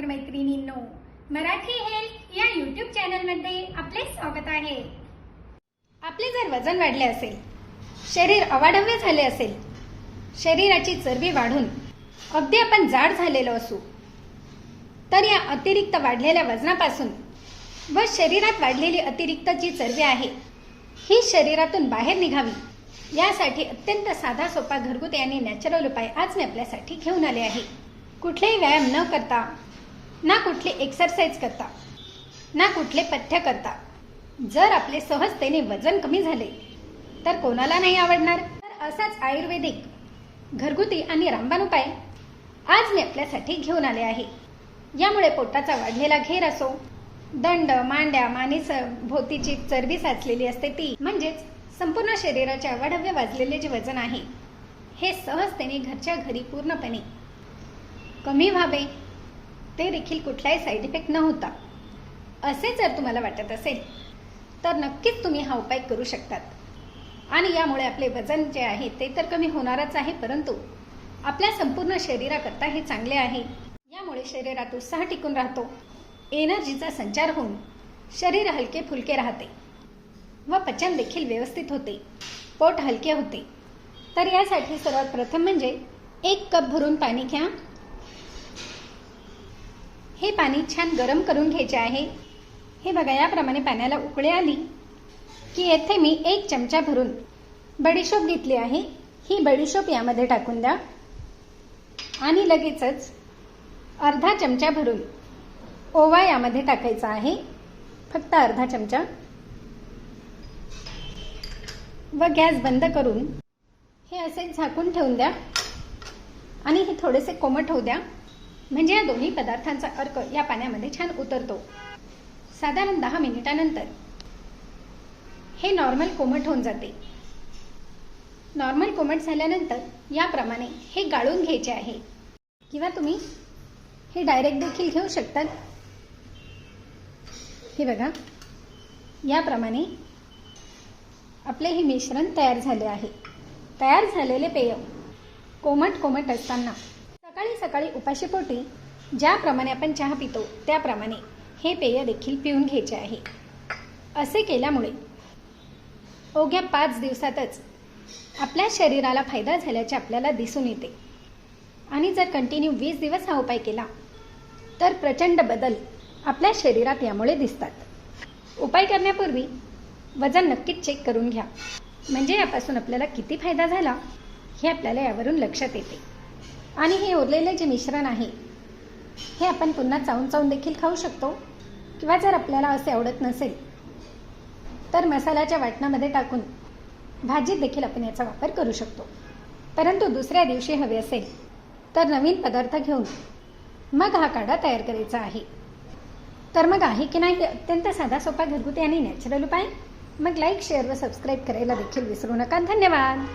Marathi health या YouTube चॅनलमध्ये आपले स्वागत आहे. आपले जर वजन वाढले असेल शरीर अवाढव्य झाले असेल शरीराची चरबी वाढून अगदी आपण जाड झालेलो असू तर या अतिरिक्त वाढलेल्या वजनापासून व शरीरात वाढलेली अतिरिक्त जी चरबी आहे ही शरीरातून बाहेर निघावी यासाठी अत्यंत साधा सोपा घरगुती आणि नॅचरल उपाय आज मी आपल्यासाठी घेऊन आले आहे. कुठलाही व्यायाम न करता ना कुठली एक्सरसाइज करता ना कुठले पथ्य करता. जर आपले सहजतेने वजन कमी झाले तर कोणाला नाही आवडणार? तर असाच आयुर्वेदिक घरगुती आणि रामबाण उपाय आज मी आपल्यासाठी घेऊन आले आहे. यामुळे पोटाचा वाढलेला घेर असो दंड मांड्या मानेस भोवतीची चरबी साचलेली असते ती. म्हणजेच संपूर्ण शरीराच्या वाढव्य वाजलेले जे वजन आहे हे सहजतेने घरच्या घरी पूर्णपणे कमी व्हावे. ते देखील कुठलाही साईड इफेक्ट नव्हता. असे जर तुम्हाला वाटत असेल तर नक्कीच तुम्ही हा उपाय करू शकतात. आणि यामुळे आपले वजन जे आहे ते तर कमी होणारच आहे परंतु आपल्या संपूर्ण शरीराकरता हे चांगले आहे. यामुळे शरीरात उत्साह टिकून राहतो. एनर्जीचा संचार होऊन शरीर हलके फुलके राहते. व पचन देखील व्यवस्थित होते. पोट हलके होते. तर यासाठी सर्वात प्रथम म्हणजे एक कप भरून पाणी घ्या. हे पाणी छान गरम करून घ्यायचे आहे. हे बघा याप्रमाणे पाण्याला उकळे आली की येथे मी एक चमचा भरून बडीशोप घेतली आहे. ही बडीशोप यामध्ये टाकून द्या. आणि लगेचच अर्धा चमचा भरून ओवा यामध्ये टाकायचा आहे. फक्त अर्धा चमचा. व गॅस बंद करून हे असे झाकून ठेवून द्या. आणि हे थोडेसे कोमट होऊ द्या. म्हणजे या दोन्ही पदार्थांचा अर्क या पाण्यामध्ये छान उतरतो. साधारण दहा मिनिटानंतर हे नॉर्मल कोमट होऊन जाते. नॉर्मल कोमट झाल्यानंतर याप्रमाणे हे गाळून घ्यायचे आहे. किंवा तुम्ही हे डायरेक्ट देखील घेऊ शकतात हे बघा. याप्रमाणे आपले हे मिश्रण तयार झाले आहे. तयार झालेले पेय कोमट कोमट असताना सकाळी सकाळी उपाशीपोटी ज्याप्रमाणे आपण चहा पितो त्याप्रमाणे हे पेय देखील पिऊन घ्यायचे आहे. असे केल्यामुळे अवघ्या पाच दिवसातच आपल्या शरीराला फायदा झाल्याचे आपल्याला दिसून येते. आणि जर कंटिन्यू वीस दिवस हा उपाय केला तर प्रचंड बदल आपल्या शरीरात यामुळे दिसतात. उपाय करण्यापूर्वी वजन नक्कीच चेक करून घ्या. म्हणजे यापासून आपल्याला किती फायदा झाला हे आपल्याला यावरून लक्षात येते. आणि हे उरलेले जे मिश्रण आहे हे आपण पुन्हा चावून चावून देखील खाऊ शकतो. किंवा जर आपल्याला असे आवडत नसेल तर मसाल्याच्या वाटणामध्ये टाकून भाजीत देखील आपण याचा वापर करू शकतो. परंतु दुसऱ्या दिवशी हवे असेल तर नवीन पदार्थ घेऊन मग हा काढा तयार करायचा आहे. तर मग आहे की नाही अत्यंत साधा सोपा घरगुती आणि नॅचरल उपाय. मग लाईक शेअर व सबस्क्राईब करायला देखील विसरू नका. धन्यवाद!